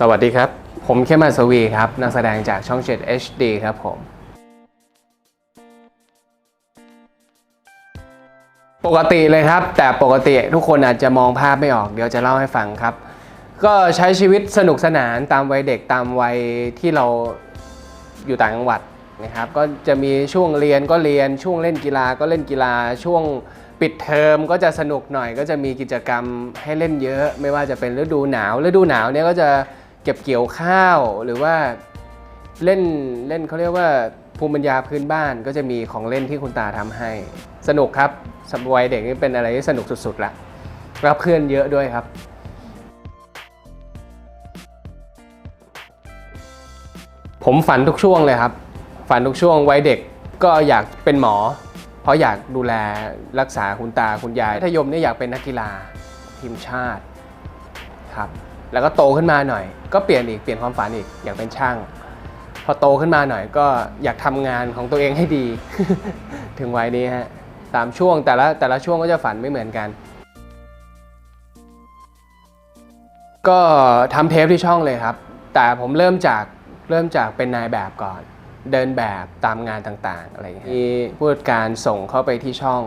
สวัสดีครับ ผมเข้มมาสวีครับ นักแสดงจากช่อง 7 HD ครับผม ปกติเลยครับ แต่ปกติทุกคนอาจจะมองภาพไม่ออก เดี๋ยวจะเล่าให้ฟังครับ ก็ใช้ชีวิตสนุกสนานตามวัยเด็กตามวัยที่เราอยู่ต่างจังหวัดนะครับ ก็จะมีช่วงเรียนก็เรียน ช่วงเล่นกีฬาก็เล่นกีฬา ช่วงปิดเทอมก็จะสนุกหน่อยก็จะมีกิจกรรมให้เล่นเยอะ ไม่ว่าจะเป็นฤดูหนาวฤดูหนาวเนี่ยก็จะ เก็บเกี่ยวข้าวหรือว่าเล่นเล่นเขาเรียกว่าภูมิปัญญาพื้นบ้านก็จะมีของเล่นที่คุณตาทำให้ สนุกครับสำหรับวัยเด็กนี่เป็นอะไรที่สนุกสุดๆละรับเพื่อนเยอะด้วยครับผมฝันทุกช่วงเลยครับ ฝันทุกช่วงวัยเด็กก็อยากเป็นหมอ เพราะอยากดูแลรักษาคุณตาคุณยายมัธยมเนี่ยอยากเป็นนักกีฬาทีมชาติครับ แล้วก็โตขึ้นมาหน่อย ก็เปลี่ยนอีกเปลี่ยนความฝันอีกอยากเป็นช่าง พอโตขึ้นมาหน่อยก็อยากทำงานของตัวเองให้ดี ถึงวัยนี้ฮะตามช่วงแต่ละแต่ละช่วงก็จะฝันไม่เหมือนกัน ก็ทำเทปที่ช่องเลยครับ แต่ผมเริ่มจากเริ่มจากเป็นนายแบบก่อน เดินแบบตามงานต่างๆอะไรอย่างเงี้ยมีผู้จัดการส่งเข้าไปที่ช่อง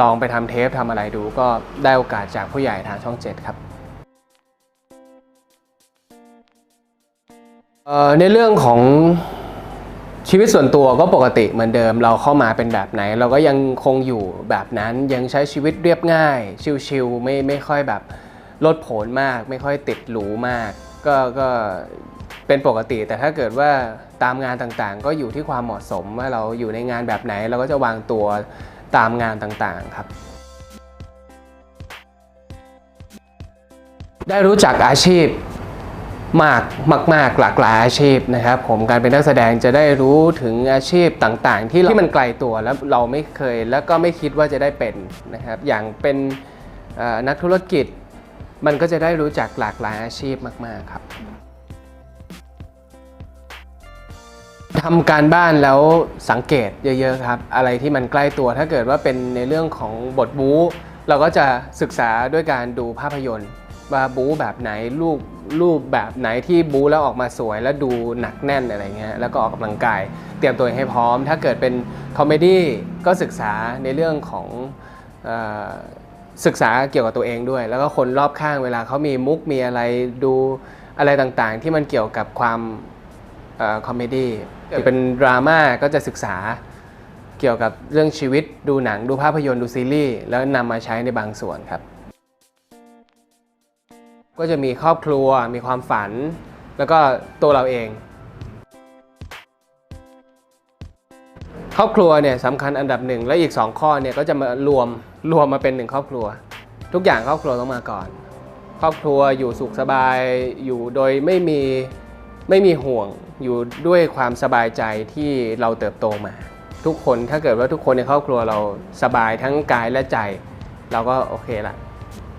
ลองไปทำเทปทำอะไรดู ก็ได้โอกาสจากผู้ใหญ่ทางช่อง 7 ครับ ในเรื่องของชีวิตส่วนตัวก็ปกติเหมือนเดิมเราเข้ามาเป็นแบบไหน เราก็ยังคงอยู่แบบนั้นยังใช้ชีวิตเรียบง่าย ชิลๆไม่ไม่ค่อยแบบลดผลมาก ไม่ค่อยติดหรูมาก ก็ก็เป็นปกติ แต่ถ้าเกิดว่าตามงานต่างๆ ก็อยู่ที่ความเหมาะสมว่าเราอยู่ในงานแบบไหน เราก็จะวางตัวตามงานต่างๆครับ ได้รู้จักอาชีพ มากมากๆหลากหลายอาชีพนะครับผมการเป็นนักแสดงจะได้รู้ถึงอาชีพต่างๆ ที่ที่มันไกลตัวแล้วเราไม่เคยแล้วก็ไม่คิดว่าจะได้เป็นนะครับอย่างเป็นนักธุรกิจ มันก็จะได้รู้จักหลากหลายอาชีพมากๆครับทำการบ้านแล้วสังเกตเยอะๆครับ อะไรที่มันใกล้ตัวถ้าเกิดว่าเป็นในเรื่องของบทบู๊เราก็จะศึกษาด้วยการดูภาพยนตร์ ว่าบู๊แบบไหนรูปรูปแบบไหนที่บู๊แล้วออกมาสวยแล้วดูหนักแน่นอะไรเงี้ยแล้วก็ออกกำลังกาย เตรียมตัวให้พร้อม ถ้าเกิดเป็นคอมเมดี้ก็ศึกษาในเรื่องของออศึกษาเกี่ยวกับตัวเองด้วย แล้วก็คนรอบข้างเวลาเขามีมุกมีอะไรดูอะไรต่างๆ ที่มันเกี่ยวกับความคอมเมดี้เป็นดราม่าก็จะศึกษาเกี่ยวกับเรื่องชีวิตดูหนังดูภาพยนตร์ดูซีรีส์แล้วนำมาใช้ในบางส่วนครับ ก็จะมีครอบครัว มีความฝัน แล้วก็ตัวเราเอง ครอบครัวเนี่ยสำคัญอันดับหนึ่งและอีก 2 ข้อเนี่ยก็จะมารวมรวมมาเป็นหนึ่งครอบครัว ทุกอย่างครอบครัวต้องมาก่อน ครอบครัวอยู่สุขสบายอยู่โดยไม่มีไม่มีห่วงอยู่ด้วยความสบายใจที่เราเติบโตมา ทุกคนถ้าเกิดว่าทุกคนในครอบครัวเราสบายทั้งกายและใจ เราก็โอเคละ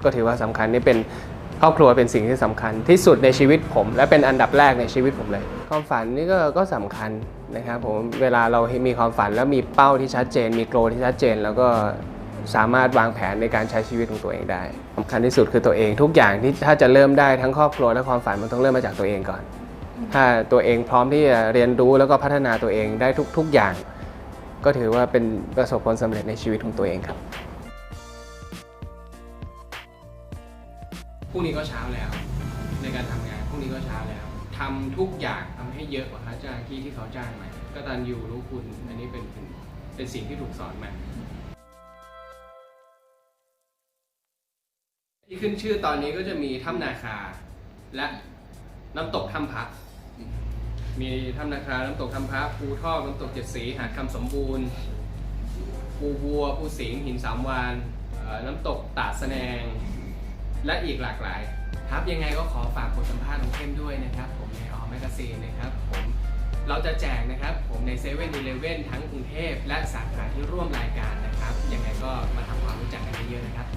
ก็ถือว่าสำคัญนี่เป็น ครอบครัวเป็นสิ่งที่สำคัญที่สุดในชีวิตผม และเป็นอันดับแรกในชีวิตผมเลย ความฝันนี่ก็ก็สำคัญนะครับผมเวลาเรามีความฝันแล้วมีเป้าที่ชัดเจน มีโกลที่ชัดเจน แล้วก็สามารถวางแผนในการใช้ชีวิตของตัวเองได้สำคัญที่สุดคือตัวเองทุกอย่างที่ถ้าจะเริ่มได้ทั้งครอบครัวและความฝันมันต้องเริ่มมาจากตัวเองก่อน ถ้าตัวเองพร้อมที่จะเรียนรู้แล้วก็พัฒนาตัวเองได้ทุกๆอย่าง ก็ถือว่าเป็นประสบผลสำเร็จในชีวิตของตัวเองครับ พรุ่งนี้ก็เช้าแล้ว ในการทำงานพรุ่งนี้ก็เช้าแล้วทำทุกอย่างทำให้เยอะกว่าค่าจ้างที่ที่เขาจ้างมาก็ตันอยู่รู้คุณอันนี้เป็นเป็นสิ่งที่ถูกสอนมาที่ขึ้นชื่อตอนนี้ก็จะมีถ้ำนาคาและน้ำตกถ้ำพระมีถ้ำนาคา น้ำตกถ้ำพระภูทอกน้ำตกเจ็ดสี หาดคำสมบูรณ์ภูบัวภูสิงหินสามวานน้ำตกตาดสะแนง และอีกหลากหลายครับยังไงก็ขอฝากบทสัมภาษณ์ของเข้มด้วยนะครับ ผมในออแมกซีนนะครับผมเราจะแจกนะครับ ผมในเซเว่นอีเลเว่นทั้งกรุงเทพและสาขาที่ร่วมรายการนะครับ ยังไงก็มาทำความรู้จักกันเยอะๆนะครับ